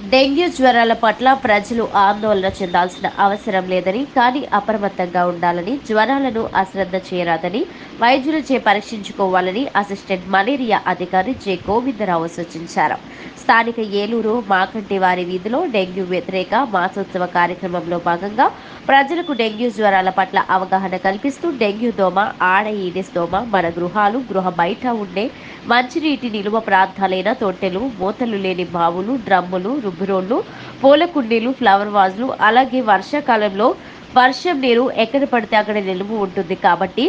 Dengue జ్వరాల పట్ల ప్రజలు ఆందోళన చెందాల్సిన అవసరం లేదని కానీ అప్రమత్తంగా ఉండాలని జ్వరాలను అశ్రద్ధ చేయరాదని వైద్యులచే పరీక్షించుకోవాలని అసిస్టెంట్ మలేరియా అధికారి జె. గోవిందరావు సూచించారు. స్థానిక ఏలూరు మాకంటి వారి వీధిలో డెంగ్యూ వ్యతిరేక మాసోత్సవ కార్యక్రమంలో భాగంగా ప్రజలకు డెంగ్యూ జ్వరాల పట్ల అవగాహన కల్పిస్తూ డెంగ్యూ దోమ ఆడ ఈడెస్ దోమ మన గృహాలు గృహ బయట ఉండే మంచినీటి నిలువ ప్రాంతాలైన తొట్టెలు మూతలు లేని బావులు డ్రమ్ములు రుబ్బురోళ్ళు పూల కుండీలు ఫ్లవర్ వాజ్లు అలాగే వర్షాకాలంలో వర్షం నీరు ఎక్కడ పడితే అక్కడ నిలువ ఉంటుంది కాబట్టి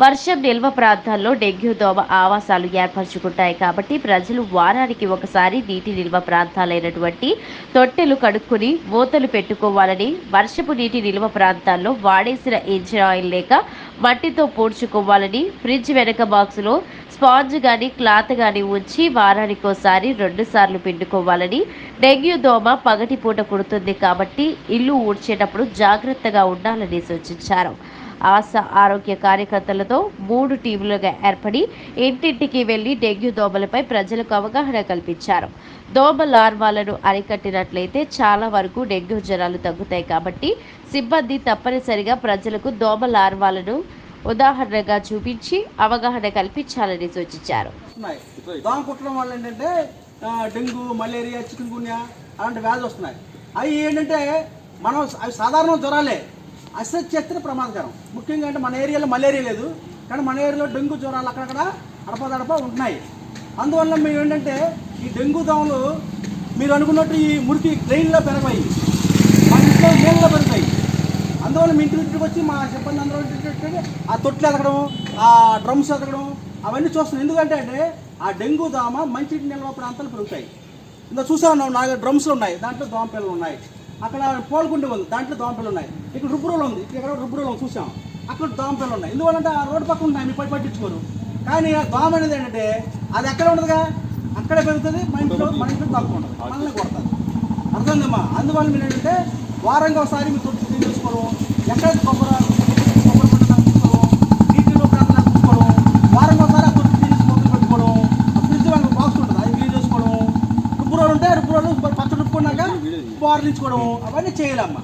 వర్షం నిల్వ ప్రాంతాల్లో డెంగ్యూ దోమ ఆవాసాలు ఏర్పరచుకుంటాయి కాబట్టి ప్రజలు వారానికి ఒకసారి నీటి నిల్వ ప్రాంతాలైనటువంటి తొట్టెలు కడుక్కుని మూతలు పెట్టుకోవాలని వర్షపు నీటి నిల్వ ప్రాంతాల్లో వాడేసిన ఇంజిన్ ఆయిల్ లేక మట్టితో పూడ్చుకోవాలని ఫ్రిడ్జ్ వెనక బాక్సులో స్పాంజ్ కానీ క్లాత్ కానీ ఉంచి వారానికోసారి రెండు సార్లు పిండుకోవాలని డెంగ్యూ దోమ పగటిపూట కుడుతుంది కాబట్టి ఇల్లు ఊడ్చేటప్పుడు జాగ్రత్తగా ఉండాలని సూచించారు. ఆశ ఆరోగ్య కార్యకర్తలతో మూడు టీములుగా ఏర్పడి ఇంటింటికి వెళ్ళి డెంగ్యూ దోమలపై ప్రజలకు అవగాహన కల్పించారు. దోమ లార్వాలను అరికట్టినట్లయితే చాలా వరకు డెంగ్యూ జ్వరాలు తగ్గుతాయి కాబట్టి సిబ్బంది తప్పనిసరిగా ప్రజలకు దోమ లార్వాలను ఉదాహరణగా చూపించి అవగాహన కల్పించాలని సూచించారు. దోమ కుట్టడం వల్ల ఏంటంటే డెంగ్యూ మలేరియా చికెన్ గున్యా అలాంటి వ్యాధులు వస్తున్నాయి. అవి ఏంటంటే మనం అవి సాధారణ జ్వరాలే. అసెస్ ప్రమాదకరం. ముఖ్యంగా అంటే మన ఏరియాలో మలేరియా లేదు. కానీ మన ఏరియాలో డెంగ్యూ జ్వరాలు అక్కడక్కడ అడపదడప ఉంటున్నాయి. అందువల్ల మేము ఏంటంటే ఈ డెంగ్యూ దోమలు మీరు అనుకున్నట్టు ఈ మురికి డ్రైన్లో పెరగాయి మా ఇంట్లో నీళ్ళలో పెరుగుతాయి అందువల్ల మీ ఇంటి ఇంటికి వచ్చి మా సిబ్బంది అందరూ ఆ తొట్లు ఎదగడం ఆ డ్రమ్స్ ఎదగడం అవన్నీ చూస్తున్నాం ఎందుకంటే అంటే ఆ డెంగ్యూ దోమ మంచి నిల్వ ప్రాంతాలు పెరుగుతాయి. ఇందా చూసాను నాలుగు డ్రమ్స్లు ఉన్నాయి. దాంట్లో దోమ పిల్లలు ఉన్నాయి. అక్కడ పోల్కుండి ఉంది దాంట్లో దోమ పిల్లలు ఉన్నాయి. ఇక్కడ రుబ్బురోలు ఉంది. ఇక్కడ రుబ్బురోలు ఉంది చూసాం అక్కడ దోమ పిల్లలు ఉన్నాయి. ఎందువల్లంటే ఆ రోడ్డు పక్కన ఉన్నాయి మీరు పట్టి పట్టించుకోరు. కానీ ఆ దోమ అనేది ఏంటంటే అది ఎక్కడ ఉండదుగా? అక్కడే పెరుగుతుంది. మా ఇంట్లో మన ఇంట్లో తక్కువ ఉంటుంది మనల్ని కొడుతుంది అర్థమైందమ్మా? అందువల్ల మీరు ఏంటంటే వారంగా ఒకసారి మీరు తొట్టి క్లీన్ చేసుకోవడం ఎక్కడైతే కొబ్బరి కొబ్బరి పంట తీసుకోవడం నీటిలో ప్రాంతాలు తీసుకోవడం వారంగా ఒకసారి ఆ తొట్టి క్లీన్ చేసి మొక్కలు పెట్టుకోవడం ఆ ఫ్రిడ్జ్ వాళ్ళకి బాక్స్ ఉంటుంది. అది క్లీన్ చేసుకోవడం. రుబ్బురోలు ఉంటే రుబ్బుకున్నాక బోర్లించుకోవడం అవన్నీ చేయాలమ్మా.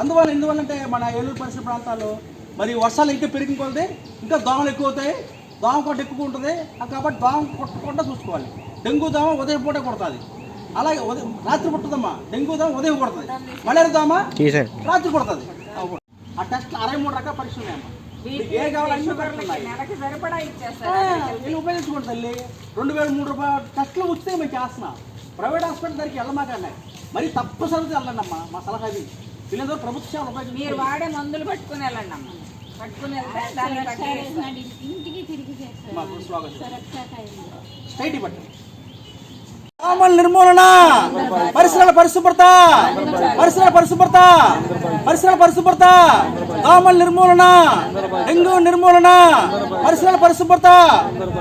అందువల్ల ఎందువల్ల అంటే మన ఏలూరు పరిసర ప్రాంతాల్లో మరి వర్షాలు ఇంకా పెరిగిన కొలది ఇంకా దోమలు ఎక్కువ అవుతాయి దోమ కొట్ట ఎక్కువ ఉంటుంది. కాబట్టి దోమ కొట్టకుండా చూసుకోవాలి. డెంగ్యూ దోమ ఉదయం పూట కొడుతుంది. అలాగే ఉదయం రాత్రి పుట్టదమ్మా. డెంగ్యూ దోమ ఉదయం కొడుతుంది. మలేరియా దోమ రాత్రి కొడుతుంది. ఆ టెస్ట్ అరవై మూడు రకాల పరీక్షలు ఉన్నాయమ్మా. ఏ ఉపయోగించుకోండి తల్లి. రెండు వేల మూడు రూపాయల టెస్టులు ఉచితే మేము చేస్తున్నాం. ప్రైవేట్ హాస్పిటల్ దగ్గరికి వెళ్ళమాకన్నాయి మరి తప్పనిసరిగా వెళ్ళండి అమ్మా మా సలహా ఇది. వీళ్ళందరూ ప్రభుత్వ సేవలు మీరు వాడే మందులు పట్టుకుని వెళ్ళండి అమ్మ. పట్టుకుని ఇంటికి తిరిగి ఇవ్వండి దోమల నిర్మూలన. పరిసరాల పరిశుభ్రత. పరిసరాల పరిశుభ్రత. పరిసరాల పరిశుభ్రత. దోమల నిర్మూలన. డెంగ్యూ నిర్మూలన. పరిసరాల పరిశుభ్రత.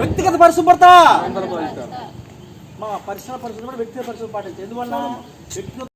వ్యక్తిగత పరిశుభ్రత. మా పరిసరాల పరిశుభ్రత వ్యక్తిగత పరిశుభ్రత పాటించే. ఎందువల్ల వ్యక్తిగత